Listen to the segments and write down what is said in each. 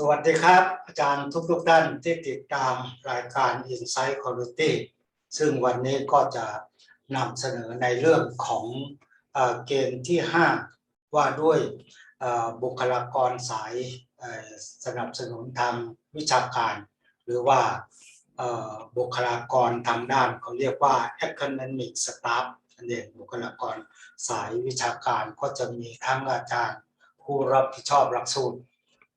สวัสดีครับ อาจารย์ทุกๆท่านที่ติดตามรายการ Insight Quality ซึ่งวันนี้ก็จะนำเสนอในเรื่องของเอเกณฑ์ที่ 5 ว่าด้วยบุคลากรสายสนับสนุนทางวิชาการ หรือว่าบุคลากรทางด้านเขาเรียกว่า academic staff นั่นเองบุคลากรสายวิชาการก็จะมีทั้งอาจารย์ผู้รับผิดชอบหลักสูตร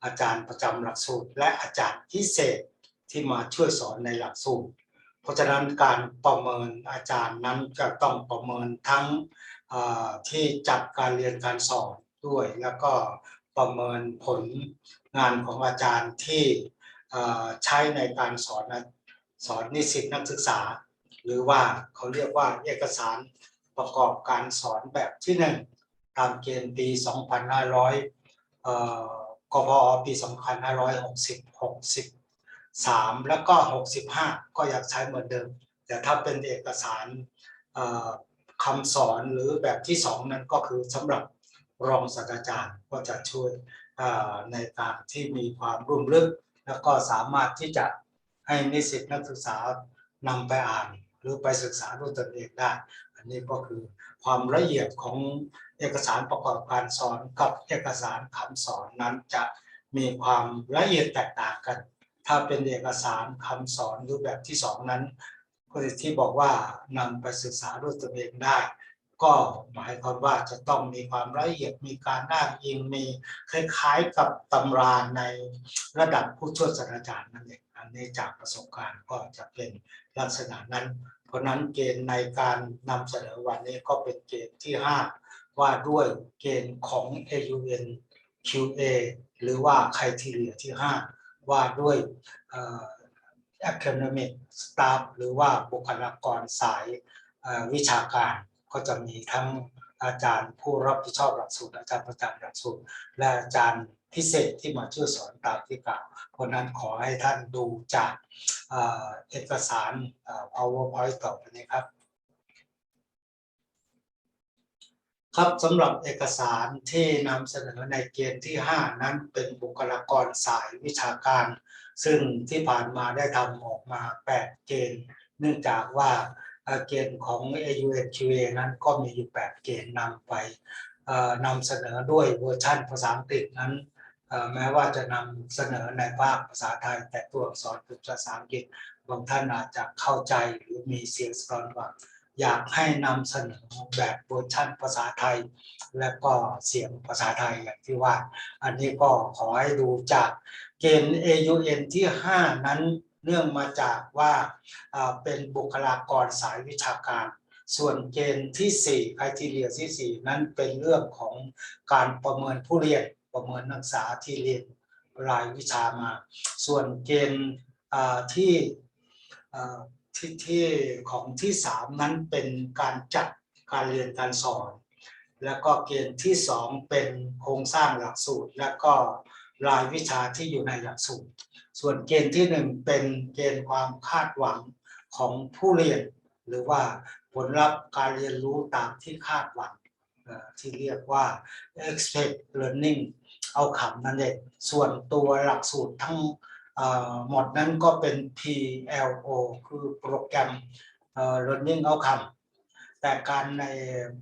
อาจารย์ประจำหลักสูตร และอาจารย์พิเศษที่มาช่วยสอนในหลักสูตร เพราะฉะนั้นการประเมินอาจารย์นั้นจะต้องประเมินทั้งที่จัดการเรียนการสอนด้วย แล้วก็ประเมินผลงานของอาจารย์ที่ใช้ในการสอนสอนนิสิตนักศึกษา หรือว่าเขาเรียกว่าเอกสารประกอบการสอนแบบที่หนึ่งตามเกณฑ์ปี 2500เอ่อ กพอปี 2560 63 แล้วก็ 65 ก็อยากใช้เหมือนเดิม แต่ถ้าเป็นเอกสารคำสอนหรือแบบที่สองนั้นก็คือสำหรับรองศาสตราจารย์ก็จะช่วยในการที่มีความรุ่มลึก แล้วก็สามารถที่จะให้นิสิตนักศึกษานำไปอ่าน หรือไปศึกษาด้วยตนเองได้ อันนี้ก็คือ ความละเอียดของเอกสารประกอบการสอนกับเอกสารคำสอนนั้นจะมีความละเอียดแตกต่างกัน ถ้าเป็นเอกสารคำสอนรูปแบบที่สองนั้นก็ที่บอกว่านำไปศึกษาด้วยตนเองได้ ก็หมายความว่าจะต้องมีความละเอียดมีการอ้าอิงมีคล้ายๆกับตำราในระดับผู้ช่วยศาสตราจารย์นั่นเองอันนี้จากประสบการณ์ก็จะเป็นลักษณะนั้น เพราะนั้นเกณฑ์ในการนำเสนอวันนี้ก็เป็นเกณฑ์ที่ 5 ว่าด้วยเกณฑ์ของ AUN QA หรือว่า criteria ที่ 5 ว่าด้วย academic staff หรือว่าบุคลากรสายวิชาการก็จะมีทั้งอาจารย์ผู้รับผิดชอบหลักสูตรอาจารย์ประจำหลักสูตร และอาจารย์ พิเศษที่มาช่วยสอนตามที่กล่าวเพราะนั้นขอให้ท่านดูจากเอกสาร powerpoint ต่อไปนี้ครับ ครับสำหรับเอกสารที่นำเสนอในเกณฑ์ที่ 5 นั้นเป็นบุคลากรสายวิชาการ ซึ่งที่ผ่านมาได้ทำออกมา 8 เกณฑ์ เนื่องจากว่าเกณฑ์ของ AUNQA นั้นก็มีอยู่ 8 เกณฑ์นำไปนำเสนอด้วยเวอร์ชันภาษาอังกฤษนั้น แม้ว่าจะนำเสนอในภาคภาษาไทย แต่ตัวอักษรเป็นภาษาอังกฤษบางท่านอาจจะเข้าใจหรือมีเสียงสะท้อนว่าอยากให้นำเสนอแบบเวอร์ชันภาษาไทย และก็เสียงภาษาไทยอย่างที่ว่า อันนี้ก็ขอให้ดูจากเกณฑ์ AUN ที่ 5 นั้นเนื่องมาจากว่าเป็นบุคลากรสายวิชาการ ส่วนเกณฑ์ที่4 criteria ที่ 4 นั้นเป็นเรื่องของการประเมินผู้เรียน ประเมินนักศึกษาที่เรียนรายวิชามา ส่วนเกณฑ์ที่ที่ที่ของที่สามนั้นเป็นการจัดการเรียนการสอน แล้วก็เกณฑ์ที่สองเป็นโครงสร้างหลักสูตร และก็รายวิชาที่อยู่ในหลักสูตร ส่วนเกณฑ์ที่หนึ่งเป็นเกณฑ์ความคาดหวังของผู้เรียน หรือว่าผลลัพธ์การเรียนรู้ตามที่คาดหวังที่เรียกว่า expect learning เอาคำนั่นเองส่วนตัวหลักสูตรทั้งหมดนั้นก็เป็น PLO คือโปรแกรม Learning Outcome แต่การใน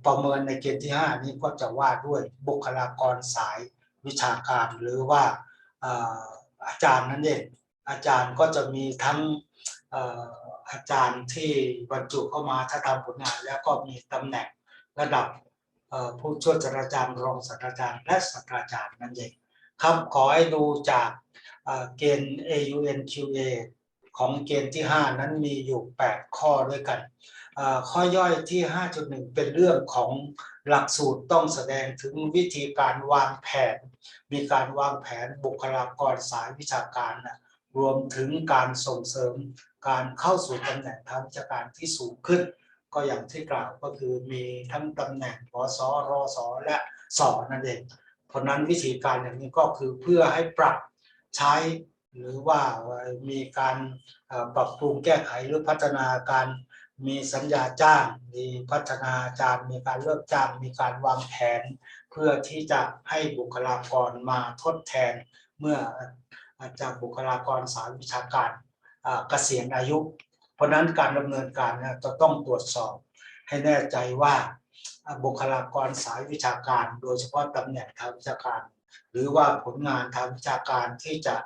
ประเมินในเกณฑ์ที่ 5 นี้ก็จะว่าด้วยบุคลากรสายวิชาการ หรือว่าอาจารย์นั่นเองอาจารย์ก็จะมีทั้งอาจารย์ที่บรรจุเข้ามาถ้าทำผลงาน แล้วก็มีตำแหน่งระดับ ผู้ช่วยศาสตราจารย์รองศาสตราจารย์และศาสตราจารย์นั่นเองครับขอให้ดูจากเกณฑ์ AUNQA ของเกณฑ์ที่ 5 นั้นมีอยู่ 8 ข้อด้วยกัน ข้อย่อยที่ 5.1 เป็นเรื่องของหลักสูตรต้องแสดงถึงวิธีการวางแผน มีการวางแผนบุคลากรสายวิชาการนะรวมถึงการส่งเสริมการเข้าสู่ตำแหน่งทางวิชาการที่สูงขึ้น ก็อย่างที่กล่าวก็คือมีทั้งตำแหน่งปสรสและสนั่นเองเพราะนั้นวิธีการอย่างนี้ก็คือเพื่อให้ปรับใช้หรือว่ามีการปรับปรุงแก้ไขหรือพัฒนาการมีสัญญาจ้าง มีพัฒนาจารมีการเลิกจ้าง มีการวางแผน เพื่อที่จะให้บุคลากรมาทดแทนเมื่ออาจากบุคลากรสายวิชาการเกษียณอายุ ราะนั้นการดำเนินการเนี่ยจะต้องตรวจสอบให้แน่ใจว่าบุคลากรสายวิชาการ โดยเฉพาะตำแหน่งทางวิชาการ หรือว่าผลงานทางวิชาการที่จะ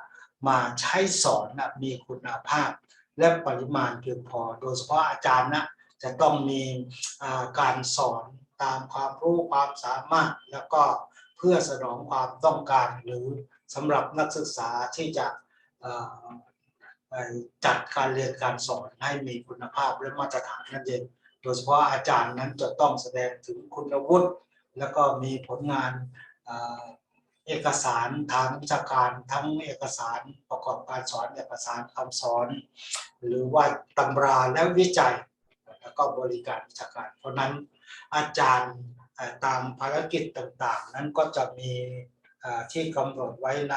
มาใช้สอนนะมีคุณภาพ และปริมาณเพียงพอ โดยเฉพาะอาจารย์นะจะต้องมีการสอนตามความรู้ความสามารถ แล้วก็เพื่อสนองความต้องการหรือสำหรับนักศึกษาที่จะ จัดการเรียนการสอนให้มีคุณภาพและมาตรฐานนั่นเอง โดยเฉพาะอาจารย์นั้นจะต้องแสดงถึงคุณวุฒิแล้วก็มีผลงานเอกสารทางวิชาการทั้งเอกสารประกอบการสอนเอกสารคำสอน หรือว่าตำราและวิจัย แล้วก็บริการวิชาการ เพราะนั้นอาจารย์ตามภารกิจต่างๆ นั้นก็จะมี ที่กำหนดไว้ใน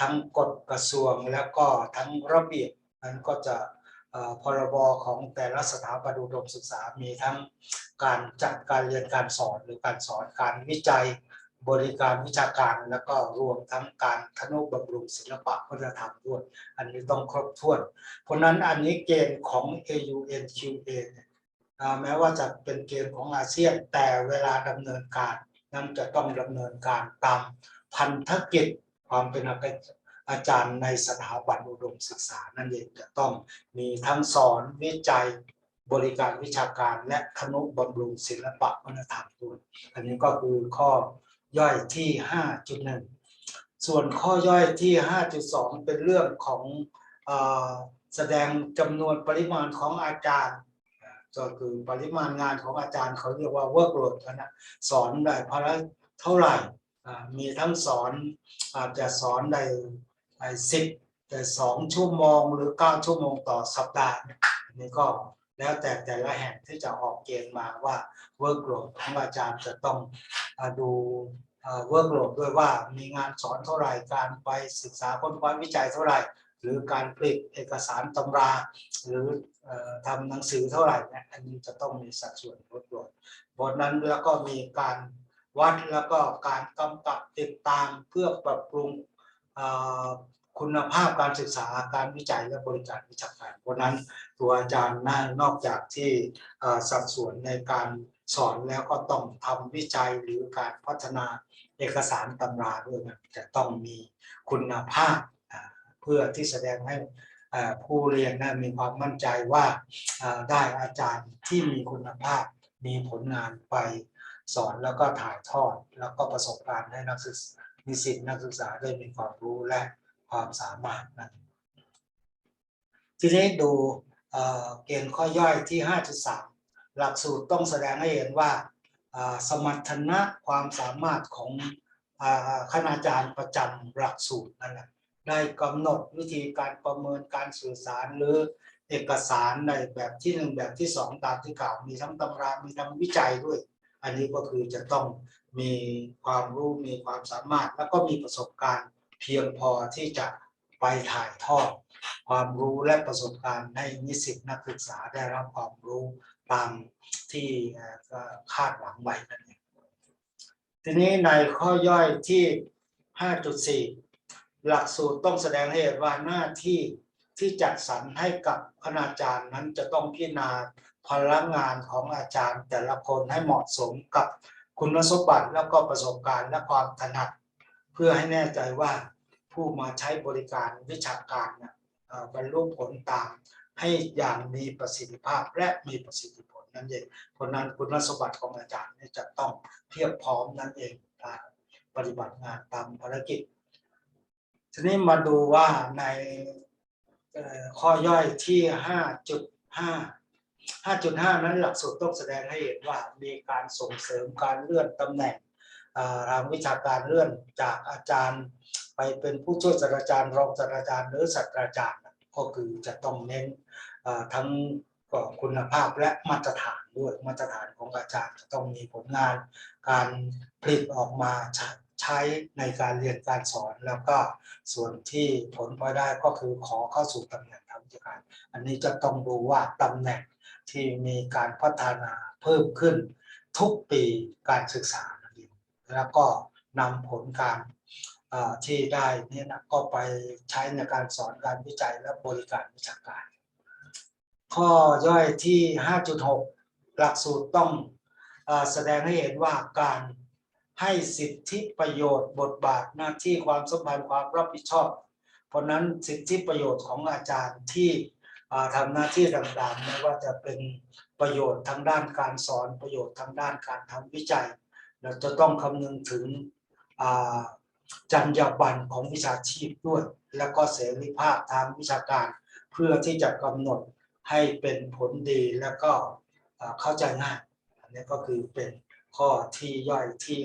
ทั้งกฎกระทรวงแล้วก็ทั้งระเบียบนั้นก็จะพรบของแต่ละสถาบันอุดมศึกษามีทั้งการจัดการเรียนการสอนหรือการสอนการวิจัยบริการวิชาการแล้วก็รวมทั้งการทนุบำรุงศิลปะวัฒนธรรมด้วย อันนี้ต้องครบถ้วน เพราะนั้นอันนี้เกณฑ์ของ AUNQA แม้ว่าจะเป็นเกณฑ์ของอาเซียนแต่เวลาดำเนินการนั้นจะต้องดำเนินการตาม พันธกิจความเป็นอาจารย์ในสถาบันอุดมศึกษานั่นเองจะต้องมีทั้งสอนวิจัยบริการวิชาการและทนุบำรุงศิลปะวัฒนธรรมด้วยอันนี้ก็คือข้อย่อยที่ 5.1 ส่วนข้อย่อยที่ 5.2 เป็นเรื่องของอแสดงจำนวนปริมาณของอาจารย์ก็คือปริมาณงานของอาจารย์เขาเรียกว่า workload นะสอนได้พละเท่าไหร่ มีทั้งสอนอาจจะสอนได้สิบแต่สองชั่วโมงหรือเก้าชั่วโมงต่อสัปดาห์นี่ก็แล้วแต่แต่ละแห่งที่จะออกเกณฑ์มาว่า workload ของอาจารย์จะต้องอดูเวิร์กโหลดด้วยว่ามีงานสอนเท่าไหร่การไปศึกษาค้นคว้าวิจัยเท่าไหร่ หรือการผลิตเอกสารตำรา หรืออ่อทำหนังสือเท่าไหร่เนี่ยอันนี้จะต้องมีสัดส่วนลดลงบนนั้นแล้วก็มีการ วัดแล้วก็การกำกับติดตามเพื่อปรับปรุงคุณภาพการศึกษาการวิจัยและบริการวิชาการเพราะนั้นตัวอาจารย์น่านอกจากที่สัดส่วนในการสอนแล้วก็ต้องทำวิจัยหรือการพัฒนาเอกสารตำราด้วยนะจะต้องมีคุณภาพเพื่อที่แสดงให้ผู้เรียนนะมีความมั่นใจว่าได้อาจารย์ที่มีคุณภาพมีผลงานไป สอนแล้วก็ถ่ายทอดแล้วก็ประสบการณ์ให้นักศึกษานิสิตนักศึกษาได้มีความรู้และความสามารถนั้นทีนี้ดูเเกณฑ์ข้อย่อยที่ 5.3 หลักสูตรต้องแสดงให้เห็นว่าสมรรถนะความสามารถของอคณาจารย์ประจำหลักสูตรนั่นแหละได้กำหนดวิธีการประเมินการสื่อสารหรือเอกสารในแบบที่หนึ่งแบบที่สองตามที่กล่าวมีทั้งตำรา มีทั้งวิจัยด้วย อันนี้ก็คือจะต้องมีความรู้มีความสามารถ แล้วก็มีประสบการณ์เพียงพอที่จะไปถ่ายทอด ความรู้และประสบการณ์ให้นิสิตนักศึกษาได้รับความรู้ตามที่คาดหวังไว้นั่นเองทีนี้ในข้อย่อยที่ 5.4 หลักสูตรต้องแสดงให้เห็นว่าหน้าที่ที่จัดสรรให้กับคณาจารย์นั้นจะต้องพิจารณา พลังงานของอาจารย์แต่ละคนให้เหมาะสมกับคุณสมบัติแล้วก็ประสบการณ์และความถนัด เพื่อให้แน่ใจว่าผู้มาใช้บริการวิชาการเนี่ยบรรลุผลตามให้อย่างมีประสิทธิภาพและมีประสิทธิผลนั่นเองเพราะนั้นคุณสมบัติของอาจารย์จะต้องเพียบพร้อมนั่นเองการปฏิบัติงานตามภารกิจ ทีนี้มาดูว่าในข้อย่อยที่ 5.5 5.5 นั้นหลักสูตรต้องแสดงให้เห็นว่ามีการส่งเสริมการเลื่อนตำแหน่งทางวิชาการเลื่อนจากอาจารย์ ไปเป็นผู้ช่วยศาสตราจารย์รองศาสตราจารย์หรือศาสตราจารย์ก็คือจะต้องเน้นทั้งคุณภาพและมาตรฐานด้วยมาตรฐานของอาจารย์จะต้องมีผลงาน การผลิตออกมาใช้ในการเรียนการสอนแล้วก็ส่วนที่ผลพอยได้ก็คือขอเข้าสู่ตำแหน่ง ทางวิชาการอันนี้จะต้องดูว่าตำแหน่งที่มีการพัฒนาเพิ่มขึ้นทุกปีการศึกษาแล้วก็นำผลการที่ได้นี่นะก็ไปใช้ในการสอนการวิจัยและบริการวิชาการ ข้อย่อยที่ 5.6 หลักสูตรต้องออแสดงให้เห็นว่าการให้สิทธิประโยชน์บทบาทหน้าที่ความสัมพันธ์ความรับผิดชอบ เพราะนั้นสิทธิประโยชน์ของอาจารย์ที่อ่าทำหน้าที่ต่างๆไม่ว่าจะเป็นประโยชน์ทางด้านการสอนประโยชน์ทางด้านการทำวิจัย เราจะต้องคำนึงถึงจรรยาบรรณของวิชาชีพด้วย แล้วก็เสรีภาพทางวิชาการ เพื่อที่จะกำหนดให้เป็นผลดีแล้วก็เข้าใจง่าย อันนี้ก็คือเป็นข้อที่ย่อยที่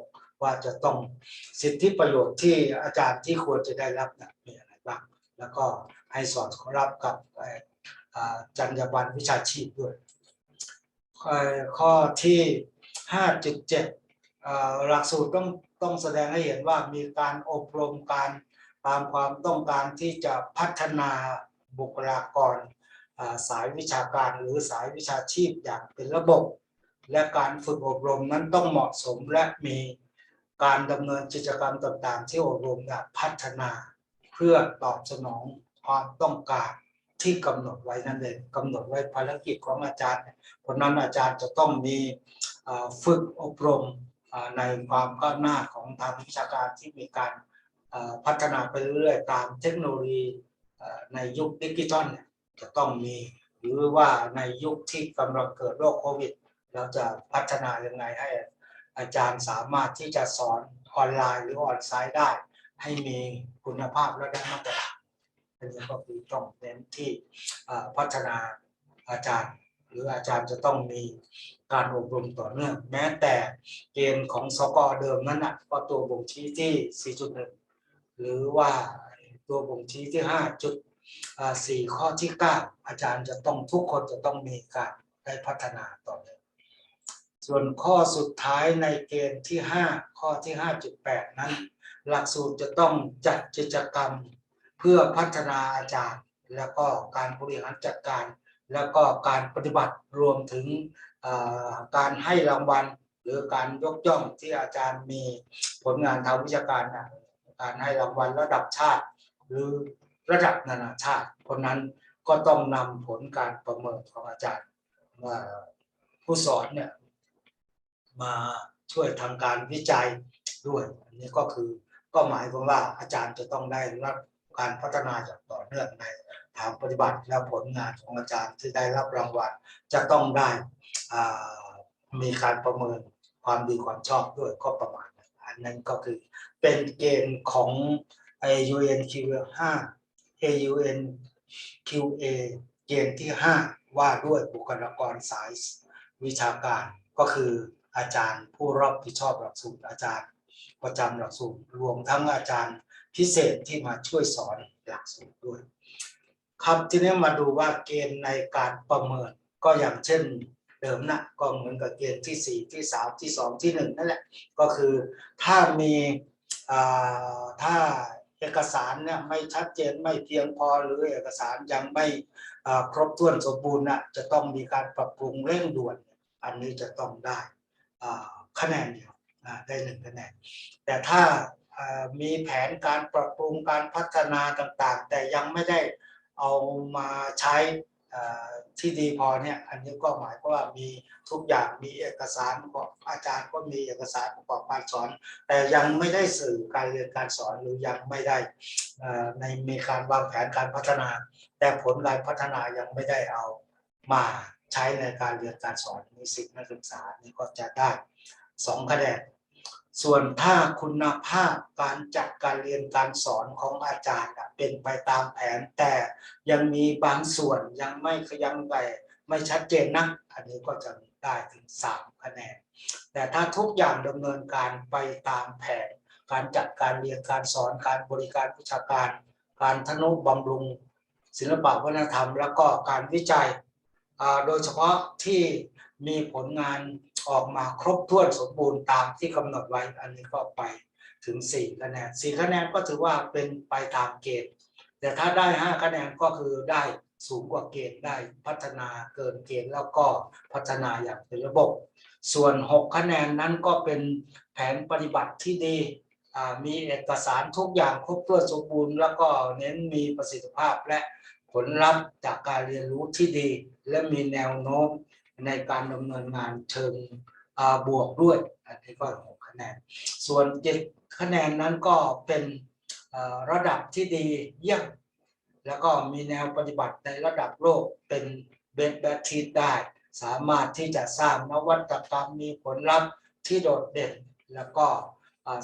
5.6 ว่าจะต้องสิทธิประโยชน์ที่อาจารย์ที่ควรจะได้รับนะมีอะไรบ้าง แล้วก็ให้สอดรับกับอาจรรยาบรรณวิชาชีพด้วย ข้อที่ 5.7เอ่อหลักสูตรต้องต้องแสดงให้เห็นว่ามีการอบรมการตามความต้องการที่จะพัฒนาบุคลากรสายวิชาการหรือสายวิชาชีพอย่างเป็นระบบ และการฝึกอบรมนั้นต้องเหมาะสมและมี การดำเนินกิจกรรมต่างๆ ที่อบรมเนี่ยพัฒนาเพื่อตอบสนองความต้องการที่กำหนดไว้นั่นเองกำหนดไว้ภารกิจของอาจารย์เนี่ยเพราะนั้นอาจารย์จะต้องมีฝึกอบรมในความก้าวหน้าของทางวิชาการที่มีการพัฒนาไปเรื่อยๆตามเทคโนโลยีในยุคดิจิทัลเนี่ยจะต้องมี หรือว่าในยุคที่กำลังเกิดโรคโควิด เราจะพัฒนายังไงให้ อาจารย์สามารถที่จะสอนออนไลน์หรือออนไซต์ได้ ให้มีคุณภาพและได้มาตรฐานอันนี้ก็คือต้องเน้นที่พัฒนาอาจารย์ หรืออาจารย์จะต้องมีการอบรมต่อเนื่อง แม้แต่เกณฑ์ของสกอเดิมนั้นนะก็ตัวบ่งชี้ที่ 4.1 หรือว่าตัวบ่งชี้ที่ 5.4 ข้อที่ 9 อาจารย์จะต้องทุกคนจะต้องมีการได้พัฒนาต่อเนื่อง ส่วนข้อสุดท้ายในเกณฑ์ที่ 5 ข้อที่ 5.8 นั้น หลักสูตรจะต้องจัดกิจกรรม เพื่อพัฒนาอาจารย์ แล้วก็การบริหารจัดการ แล้วก็การปฏิบัติรวมถึงการให้รางวัล หรือการยกย่องที่อาจารย์มีผลงานทางวิชาการนะการให้รางวัลระดับชาติ หรือระดับนานาชาติเพราะนั้นก็ต้องนำผลการประเมินของอาจารย์ว่าผู้สอนเนี่ย มาช่วยทางการวิจัยด้วย อันนี้ก็คือก็หมายความว่าอาจารย์จะต้องได้รับการพัฒนาอย่างต่อเนื่องในทางปฏิบัติและผลงานของอาจารย์ที่ได้รับรางวัลจะต้องได้มีการประเมินความดีความชอบด้วยก็ประมาณนั้นอันนั้นก็คือเป็นเกณฑ์ของ AUNQ 5 AUNQA เกณฑ์ที่ 5 ว่าด้วยบุคลากรสายวิชาการก็คือ อาจารย์ผู้รับผิดชอบหลักสูตรอาจารย์ประจำหลักสูตรรวมทั้งอาจารย์พิเศษที่มาช่วยสอนหลักสูตรด้วย ครับทีนี้มาดูว่าเกณฑ์ในการประเมินก็อย่างเช่นเดิมนะก็เหมือนกับเกณฑ์ที่สี่ที่สามที่สองที่หนึ่งนั่นแหละ ก็คือถ้ามีถ้าเอกสารเนี่ยไม่ชัดเจนไม่เพียงพอหรือเอกสารยังไม่ครบถ้วนสมบูรณ์นะจะต้องมีการปรับปรุงเร่งด่วน อันนี้จะต้องได้ คะแนนเดียวอ่ได้หนึ่งคะแนน แต่ถ้ามีแผนการปรับปรุงการพัฒนาต่างๆ แต่ยังไม่ได้เอามาใช้ที่ดีพอเนี่ยอันนี้ก็หมายความว่ามีทุกอย่างมีเอกสารของอาจารย์ก็มีเอกสารประกอบการสอน แต่ยังไม่ได้สื่อการเรียนการสอนหรือยังไม่ได้ในมีการวางแผนการพัฒนา แต่ผลการพัฒนายังไม่ได้เอามา ใช้ในการเรียนการสอนนิสิตนักศึกษานี่ก็จะได้สองคะแนนส่วนถ้าคุณภาพการจัดการเรียนการสอนของอาจารย์เป็นไปตามแผน แต่ยังมีบางส่วนยังไม่ยังไปไม่ชัดเจนนะอันนี้ก็จะได้ถึงสามคะแนน แต่ถ้าทุกอย่างดำเนินการไปตามแผน การจัดการเรียนการสอนการบริการวิชาการ การทนุบำรุง ศิลปะวัฒนธรรม แล้วก็การวิจัย โดยเฉพาะที่มีผลงานออกมาครบถ้วนสมบูรณ์ตามที่กำหนดไว้อันนี้ก็ไปถึง 4 คะแนน 4 คะแนนก็ถือว่าเป็นไปตามเกณฑ์แต่ถ้าได้ 5 คะแนนก็คือได้สูงกว่าเกณฑ์ได้พัฒนาเกินเกณฑ์แล้วก็พัฒนาอย่างเป็นระบบ ส่วน 6 คะแนนนั้นก็เป็นแผนปฏิบัติที่ดีมีเอกสารทุกอย่างครบถ้วนสมบูรณ์ แล้วก็เน้นมีประสิทธิภาพและ ผลลัพธ์จากการเรียนรู้ที่ดี และมีแนวโน้มในการดำเนินงานเชิงบวกด้วย อันนี้ก็หกคะแนน ส่วนเจ็ดคะแนนนั้นก็เป็นระดับที่ดีเยี่ยมแล้วก็มีแนวปฏิบัติในระดับโลกเป็นเบสแบทีได้ สามารถที่จะสร้างนวัตกรรมมีผลลัพธ์ที่โดดเด่น แล้วก็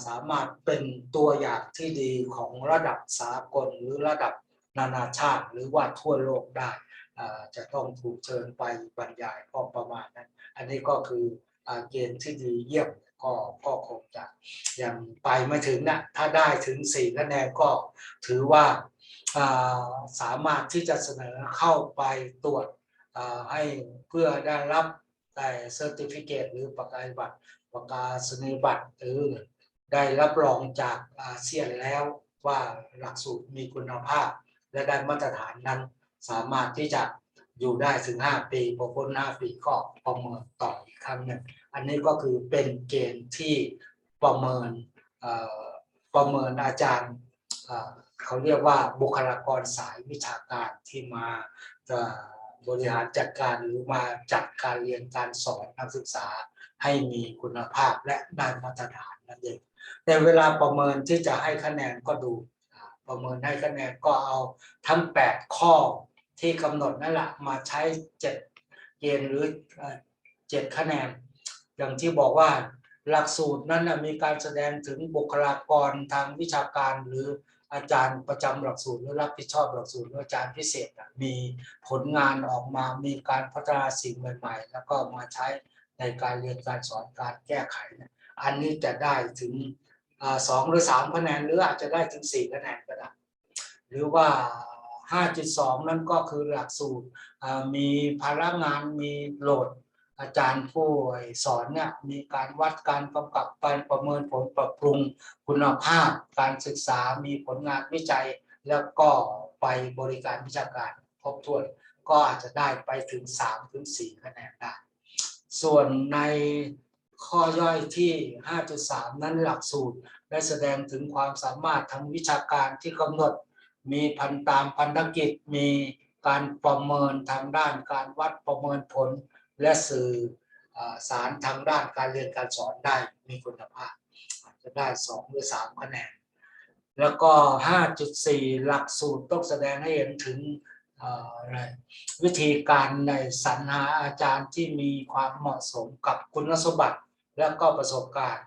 สามารถเป็นตัวอย่างที่ดีของระดับสากลหรือระดับ นานาชาติหรือว่าทั่วโลกได้ จะต้องถูกเชิญไปบรรยายก็ประมาณนั้น อันนี้ก็คือเกณฑ์ที่ดีเยี่ยมก็ก็คงจะยังไปไม่ถึงนะถ้าได้ถึงสี่คะแนนก็ถือว่าสามารถที่จะเสนอเข้าไปตรวจให้เพื่อได้รับแต่เซอร์ติฟิเคตหรือประกาศบัตรประกาศนียบัตรหรือได้รับรองจากอาเซียนแล้วว่าหลักสูตรมีคุณภาพ และได้มาตรฐานนั้น สามารถที่จะอยู่ได้ถึง 5 ปีพอพ้น5ปีก็ประเมินต่ออีกครั้งหนึ่งอันนี้ก็คือเป็นเกณฑ์ที่ประเมินประเมินอาจารย์เขาเรียกว่าบุคลากรสายวิชาการที่มาบริหารจัดการหรือมาจัดการเรียนการสอนนักศึกษาให้มีคุณภาพและได้มาตรฐานนั่นเองแต่เวลาประเมินที่จะให้คะแนนก็ดู ประเมินให้คะแนนก็เอาทั้ง 8 ข้อที่กำหนดนั่นแหละมาใช้ 7เกณฑ์หรือเจ็ดคะแนน อย่างที่บอกว่าหลักสูตรนั้นมีการแสดงถึงบุคลากรทางวิชาการหรืออาจารย์ประจำหลักสูตรหรือรับผิดชอบหลักสูตรหรืออาจารย์พิเศษมีผลงานออกมา มีการพัฒนาสิ่งใหม่ ๆ แล้วก็มาใช้ในการเรียนการสอนการแก้ไข อันนี้จะได้ถึงสองหรือสามคะแนนหรืออาจจะได้ถึงสี่คะแนน รือว่า 5.2 นั่นก็คือหลักสูตรมีภาระงานมีโหลดอาจารย์ผู้สอนเนี่ยมีการวัดการกำกับการประเมินผลปรับปรุงคุณภาพ การศึกษามีผลงานวิจัย แล้วก็ไปบริการวิชาการครบถ้วน ก็อาจจะได้ไปถึง3ถึง4คะแนนได้ ส่วนในข้อย่อยที่ 5.3 นั้นหลักสูตร ได้แสดงถึงความสามารถทางวิชาการที่กำหนด มีพันตามพันธกิจมีการประเมินทางด้านการวัดประเมินผล และสื่อสารทางด้านการเรียนการสอนได้มีคุณภาพอาจจะได้สองหรือสามคะแนนแล้วก็ 5.4 หลักสูตรต้องแสดงให้เห็นถึงวิธีการในสรรหาอาจารย์ที่มีความเหมาะสมกับคุณสมบัติและก็ประสบการณ์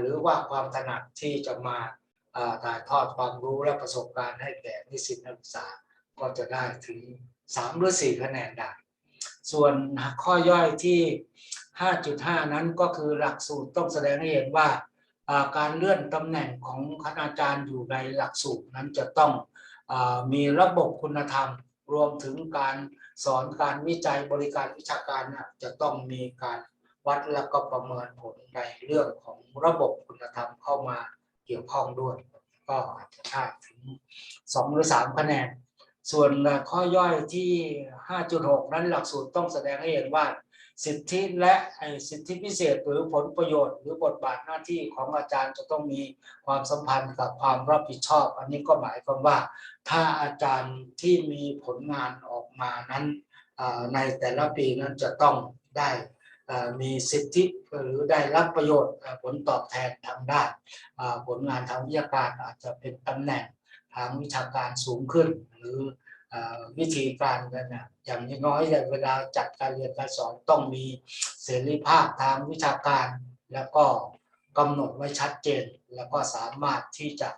หรือว่าความถนัดที่จะมา ถ่ายทอดความรู้และประสบการณ์ให้แก่นิสิตนักศึกษาก็จะได้ถึง 3 หรือ 4 คะแนนได้ ส่วนข้อย่อยที่ 5.5 นั้นก็คือหลักสูตรต้องแสดงให้เห็นว่าการเลื่อนตำแหน่งของคณาจารย์อยู่ในหลักสูตรนั้นจะต้องอมีระบบคุณธรรม รวมถึงการสอนการวิจัยบริการวิชาการจะต้องมีการวัดและก็ประเมินผลในเรื่องของระบบคุณธรรมเข้ามา เกี่ยวข้องด้วย ก็อาจจะได้ถึง2หรือ3คะแนน ส่วนข้อย่อยที่ 5.6 นั้นหลักสูตรต้องแสดงให้เห็นว่า สิทธิและสิทธิพิเศษหรือผลประโยชน์ หรือบทบาทหน้าที่ของอาจารย์จะต้องมีความสัมพันธ์กับความรับผิดชอบ อันนี้ก็หมายความว่า ถ้าอาจารย์ที่มีผลงานออกมานั้นในแต่ละปีนั้นจะต้องได้ มีสิทธิหรือได้รับประโยชน์ผลตอบแทนทางด้านผลงานทางวิชาการอาจจะเป็นตำแหน่งทางวิชาการสูงขึ้น หรืออวิธีการกันนะอย่างน้อยเวลาจัดการเรียนการสอนต้องมีเสรีภาพทางวิชาการ แล้วก็กำหนดไว้ชัดเจน แล้วก็สามารถที่จะ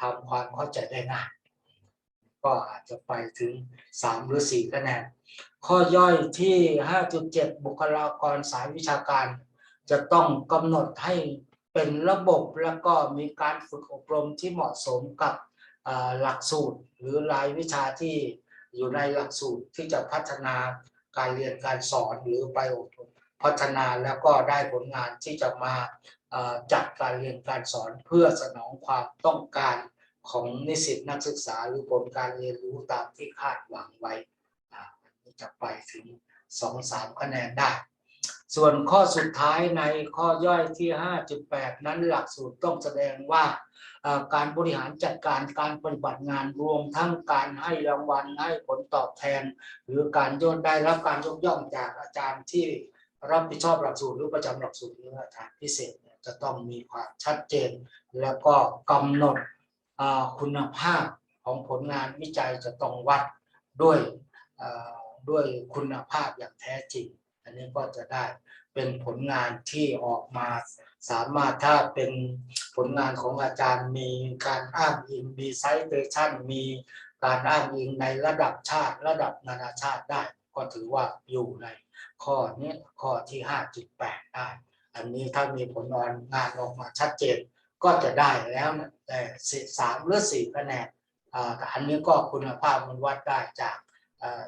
ทำความเข้าใจได้ง่าย ก็อาจจะไปถึง 3 หรือ 4 คะแนน ข้อย่อยที่ 5.7 บุคลากรสายวิชาการ จะต้องกำหนดให้เป็นระบบแล้วก็มีการฝึกอบรมที่เหมาะสมกับหลักสูตร หรือรายวิชาที่อยู่ในหลักสูตรที่จะพัฒนาการเรียนการสอนหรือไปอบรมพัฒนาแล้วก็ได้ผลงานที่จะมาจัดการเรียนการสอนเพื่อสนองความต้องการ ของนิสิตนักศึกษาหรือผลการเรียนรู้ตามที่คาดหวังไว้อาอันนี้จะไปถึงสองสามคะแนนได้ ส่วนข้อสุดท้ายในข้อย่อยที่ 5.8 นั้นหลักสูตรต้องแสดงว่าการบริหารจัดการการปฏิบัติงานรวมทั้งการให้รางวัลให้ผลตอบแทน หรือการยนได้รับการยกย่องจากอาจารย์ที่รับผิดชอบหลักสูตรหรือประจำหลักสูตรหรืออาจารย์พิเศษจะต้องมีความชัดเจน แล้วก็กำหนด คุณภาพของผลงานวิจัยจะต้องวัดด้วยด้วยคุณภาพอย่างแท้จริง อันนี้ก็จะได้เป็นผลงานที่ออกมาสามารถถ้าเป็นผลงานของอาจารย์มีการอ้างอิงมีไซต์เตชันมีการอ้างอิงในระดับชาติระดับนานาชาติได้ ก็ถือว่าอยู่ในข้อนี้ข้อที่ 5.8 ได้ อันนี้ถ้ามีผลงานออกมาชัดเจน ก็จะได้แล้วแต่สามหรือสี่คะแนนอันนี้ก็คุณภาพมันวัดได้จาก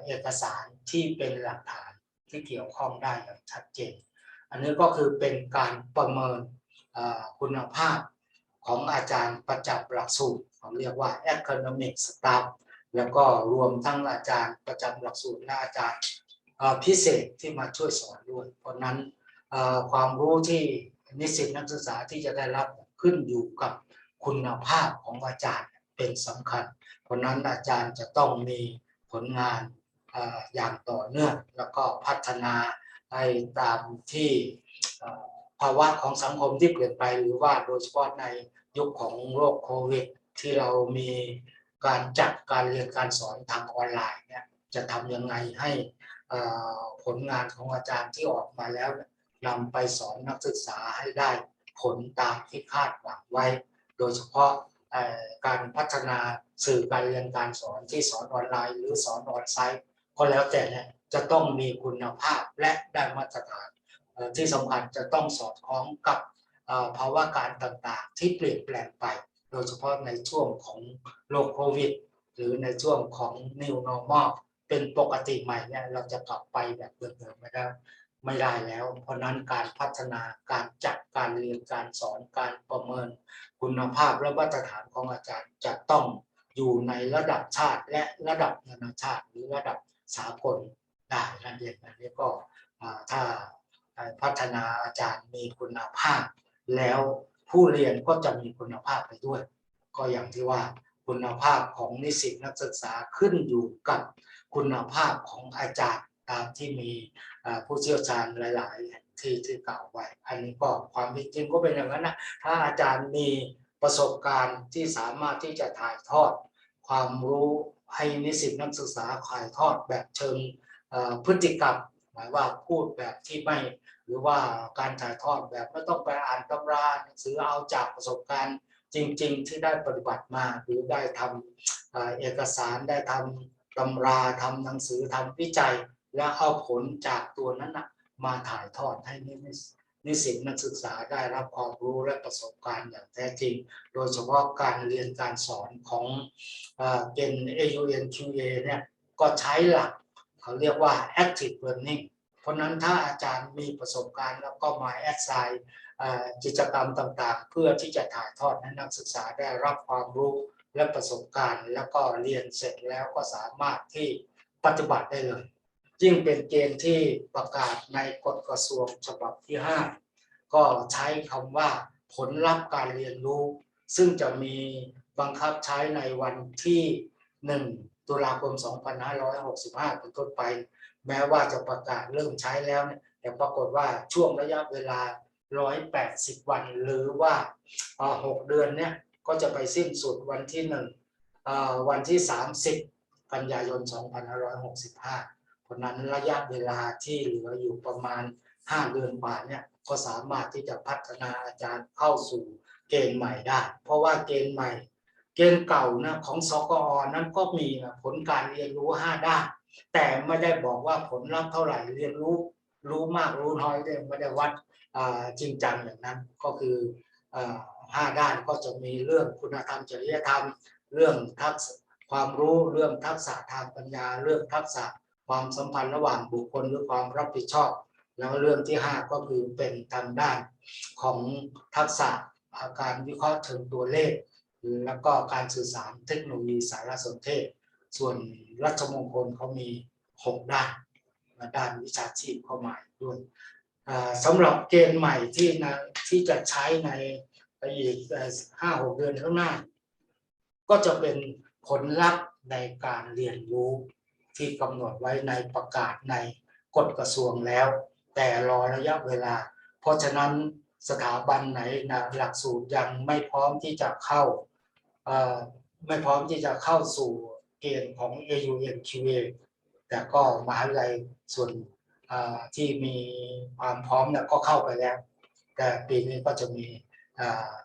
เอกสารที่เป็นหลักฐานที่เกี่ยวข้องได้อย่างชัดเจน อันนี้ก็คือเป็นการประเมินคุณภาพของอาจารย์ประจำหลักสูตรเขาเรียกว่า academic staff แล้วก็รวมทั้งอาจารย์ประจำหลักสูตรและอาจารย์พิเศษที่มาช่วยสอนด้วย เพราะนั้นความรู้ที่นิสิตนักศึกษาที่จะได้รับ ขึ้นอยู่กับคุณภาพของอาจารย์เป็นสำคัญ เพราะนั้นอาจารย์จะต้องมีผลงานอย่างต่อเนื่องแล้วก็พัฒนาให้ตามที่ภาวะของสังคมที่เปลี่ยนไปหรือว่าโดยเฉพาะในยุคของโรคโควิด ที่เรามีการจัดการเรียนการสอนทางออนไลน์เนี่ยจะทำยังไงให้ผลงานของอาจารย์ที่ออกมาแล้วนำไปสอนนักศึกษาให้ได้ ผลตามที่คาดหวังไว้ โดยเฉพาะการพัฒนาสื่อการเรียนการสอนที่สอนออนไลน์ หรือสอนออนไซต์ก็แล้วแต่เนี่ยจะต้องมีคุณภาพและได้มาตรฐานเอ่อที่สำคัญจะต้องสอดคล้องกับภาวะการต่างๆ ที่เปลี่ยนแปลงไป โดยเฉพาะในช่วงของโรคโควิด หรือในช่วงของ New Normal เป็นปกติใหม่เนี่ยเราจะกลับไปแบบเดิมๆไม่ได้ ไม่ได้แล้ว เพราะนั้นการพัฒนาการจัดการเรียนการสอนการประเมิน คุณภาพและมาตรฐานของอาจารย์จะต้องอยู่ในระดับชาติและระดับนานาชาติหรือระดับสากลได้นั่นเองอันนี้ก็อ่าถ้าพัฒนาอาจารย์มีคุณภาพ แล้วผู้เรียนก็จะมีคุณภาพไปด้วย ก็อย่างที่ว่าคุณภาพของนิสิตนักศึกษาขึ้นอยู่กับคุณภาพของอาจารย์ตามที่มี ผู้เชี่ยวชาญหลาย ๆ ที่ที่กล่าวไว้ อันนี้ก็ความจริงก็เป็นอย่างนั้นนะถ้าอาจารย์มีประสบการณ์ที่สามารถที่จะถ่ายทอด ความรู้ให้นิสิตนักศึกษาถ่ายทอดแบบเชิงพฤติกรรมหมายว่าพูดแบบที่ไม่หรือว่าการถ่ายทอดแบบไม่ต้องไปอ่านตำราหนังสือเอาจากประสบการณ์จริง ๆ ที่ได้ปฏิบัติมาหรือได้ทำเอกสารได้ทำตำราทำหนังสือทำวิจัย แล้วเอาผลจากตัวนั้นนะมาถ่ายทอดให้นิสิตนิสิตนักศึกษาได้รับความรู้และประสบการณ์อย่างแท้จริง โดยเฉพาะการเรียนการสอนของเอ่อเป็น AUNQA เนี่ยก็ใช้หลักเขาเรียกว่า active learning เพราะฉะนั้นถ้าอาจารย์มีประสบการณ์แล้วก็มาแอดไซน์กิจกรรมต่างๆ เพื่อที่จะถ่ายทอดให้นักศึกษาได้รับความรู้และประสบการณ์ แล้วก็เรียนเสร็จแล้วก็สามารถที่ปฏิบัติได้เลย ยิ่งเป็นเกณฑ์ที่ประกาศในกฎกระทรวงฉบับที่ 5 ก็ใช้คำว่าผลลัพธ์การเรียนรู้ ซึ่งจะมีบังคับใช้ในวันที่ 1 ตุลาคม 2565 เป็นต้นไป แม้ว่าจะประกาศเริ่มใช้แล้วเนี่ยแต่ปรากฏว่าช่วงระยะเวลา 180 วันหรือว่า 6 เดือนเนี่ยก็จะไปสิ้นสุดวันที่1เอ่อวันที่ 30 กันยายน 2565 ราะนั้นระยะเวลาที่เหลืออยู่ประมาณ 5 เดือนกว่าเนี่ยก็สามารถที่จะพัฒนาอาจารย์เข้าสู่เกณฑ์ใหม่ได้ เพราะว่าเกณฑ์ใหม่ เกณฑ์เก่านะของสกอนั้นก็มีนะผลการเรียนรู้ 5 ด้าน แต่ไม่ได้บอกว่าผลลัพธ์เท่าไหร่เรียนรู้ รู้มากรู้น้อยเนี่ยไม่ได้วัดจริงจังอย่างนั้นก็คือห้าด้านก็จะมีเรื่องคุณธรรมจริยธรรม เรื่องทักษะความรู้เรื่องทักษะทางปัญญา เรื่องทักษะ ความสัมพันธ์ระหว่างบุคคลหรือความรับผิดชอบ แล้วเรื่องที่ห้าก็คือเป็นทางด้านของทักษะอาการวิเคราะห์เชิงตัวเลข แล้วก็การสื่อสารเทคโนโลยีสารสนเทศ ส่วนรัชมงคลเขามี 6 ด้านด้านวิชาชีพเข้ามาด้วยสำหรับเกณฑ์ใหม่ที่นะที่จะใช้ในอีกห้าหกเดือนข้างหน้า ก็จะเป็นผลลัพธ์ในการเรียนรู้ ที่กำหนดไว้ในประกาศในกฎกระทรวงแล้ว แต่รอระยะเวลา เพราะฉะนั้นสถาบันไหนนะหลักสูตรยังไม่พร้อมที่จะเข้าไม่พร้อมที่จะเข้าสู่เกณฑ์ของ AUNQA แต่ก็มหาวิทยาลัยส่วนที่มีความพร้อมเนี่ยก็เข้าไปแล้ว แต่ปีนี้ก็จะมี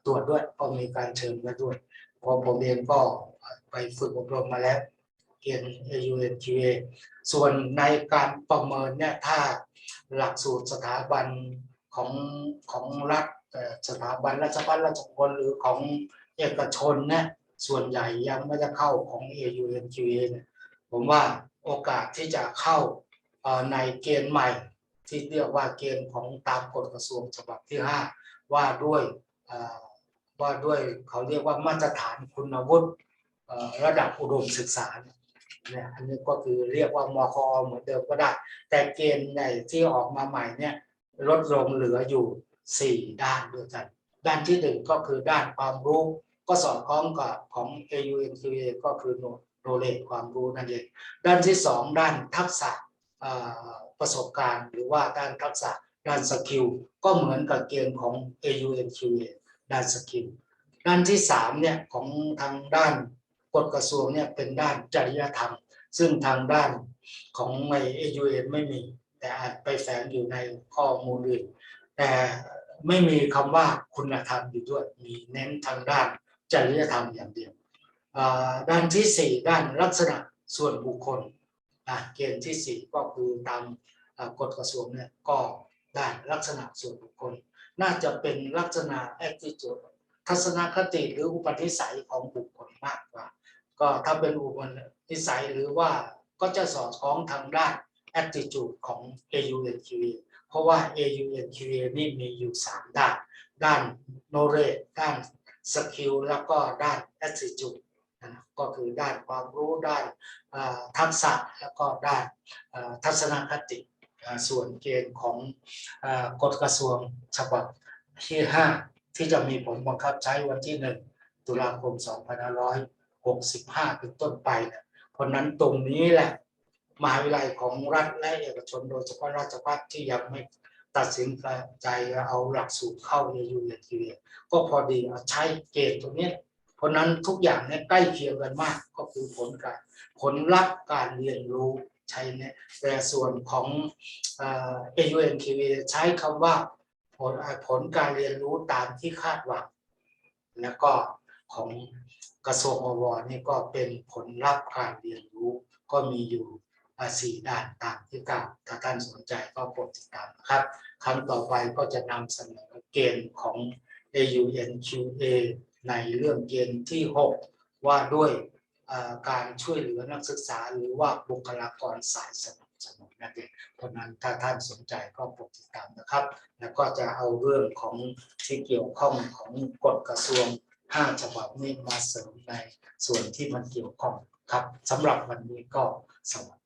ตรวจด้วยก็มีการเชิญมาด้วยพราะผมเองก็ไปฝึกอบรมมาแล้ว เกณฑ์ AUNQA ส่วนในการประเมินเนี่ยถ้าหลักสูตรสถาบันของของรัฐสถาบันราชภัฏราชกลหรือของเอกชนเนี่ยส่วนใหญ่ยังไม่ได้เข้าของ AUNQA เนี่ยผมว่าโอกาสที่จะเข้าในเกณฑ์ใหม่ ที่เรียกว่าเกณฑ์ของตามกฎกระทรวงฉบับที่ 5 ว่าด้วยว่าด้วยเขาเรียกว่ามาตรฐานคุณวุฒิระดับอุดมศึกษา เนี่ยอันนี้ก็คือเรียกว่ามคอเหมือนเดิมก็ได้ แต่เกณฑ์ในที่ออกมาใหม่เนี่ยลดลงเหลืออยู่ 4 ด้านด้วยกัน ด้านที่หนึ่งก็คือด้านความรู้ ก็สอดคล้องกับของ AUNQA ก็คือโนเลจความรู้นั่นเองด้านที่สองด้านทักษะประสบการณ์หรือว่าด้านทักษะด้านสกิลก็เหมือนกับเกณฑ์ของ AUNQA ด้านสกิลด้านที่สามเนี่ยของทางด้าน กฎกระทรวงเนี่ยเป็นด้านจริยธรรม ซึ่งทางด้านของใน AUN ไม่มี แต่อาจไปแฝงอยู่ในข้อมูลอื่นแต่ไม่มีคำว่าคุณธรรมอยู่ด้วย มีเน้นทางด้านจริยธรรมอย่างเดียว ด้านที่สี่ด้านลักษณะส่วนบุคคลเกณฑ์ที่สี่ก็คือตามกฎกระทรวงเนี่ยก็ด้านลักษณะส่วนบุคคล น่าจะเป็นลักษณะ attitude ทัศนคติหรืออุปนิสัยของบุคคลมากกว่า ก็ถ้าเป็นอุปนิสัยหรือว่าก็จะสอดคล้องทางด้าน attitude ของ AUNQA เพราะว่า AUNQA นี่มีอยู่ 3 ด้าน ด้าน knowledge ด้าน skill แล้วก็ด้าน attitude นะก็คือด้านความรู้ด้านทักษะแล้วก็ด้านทัศนคติส่วนเกณฑ์ของกฎกระทรวงฉบับที่ 5 ที่จะมีผลบังคับใช้วันที่ 1 ตุลาคม 2565เป็นต้นไปเนี่ยเพราะนั้นตรงนี้แหละมหาวิทยาลัยของรัฐและเอกชน โดยเฉพาะราชภัฏที่ยังไม่ตัดสินใจเอาหลักสูตรเข้าในยูเนทีก็พอดีเอาใช้เกณฑ์ตรงนี้ เพราะนั้นทุกอย่างเนี่ยใกล้เคียงกันมากก็คือผลการผลลัพธ์การเรียนรู้ใช้เนี่ยแต่ส่วนของเอ่อ AUNQA ใช้คำว่าผลผลการเรียนรู้ตามที่คาดหวังแล้วก็ของ กระทรวงอวนี่ก็เป็นผลลัพธ์การเรียนรู้ ก็มีอยู่สี่ด้านตามที่กล่าวถ้าท่านสนใจก็โปรดติดตามนะครับ ครั้งต่อไปก็จะนำเสนอเกณฑ์ของ AUNQA ในเรื่องเกณฑ์ที่ 6 ว่าด้วยการช่วยเหลือนักศึกษาหรือว่าบุคลากรสายสนับสนุนนั่นเองเพราะฉะนั้นถ้าท่านสนใจก็โปรดติดตามนะครับ แล้วก็จะเอาเรื่องของที่เกี่ยวข้องของกฎกระทรวง ห้าฉบับนี้มาเสริมในส่วนที่มันเกี่ยวข้องครับสำหรับวันนี้ก็สวัสดี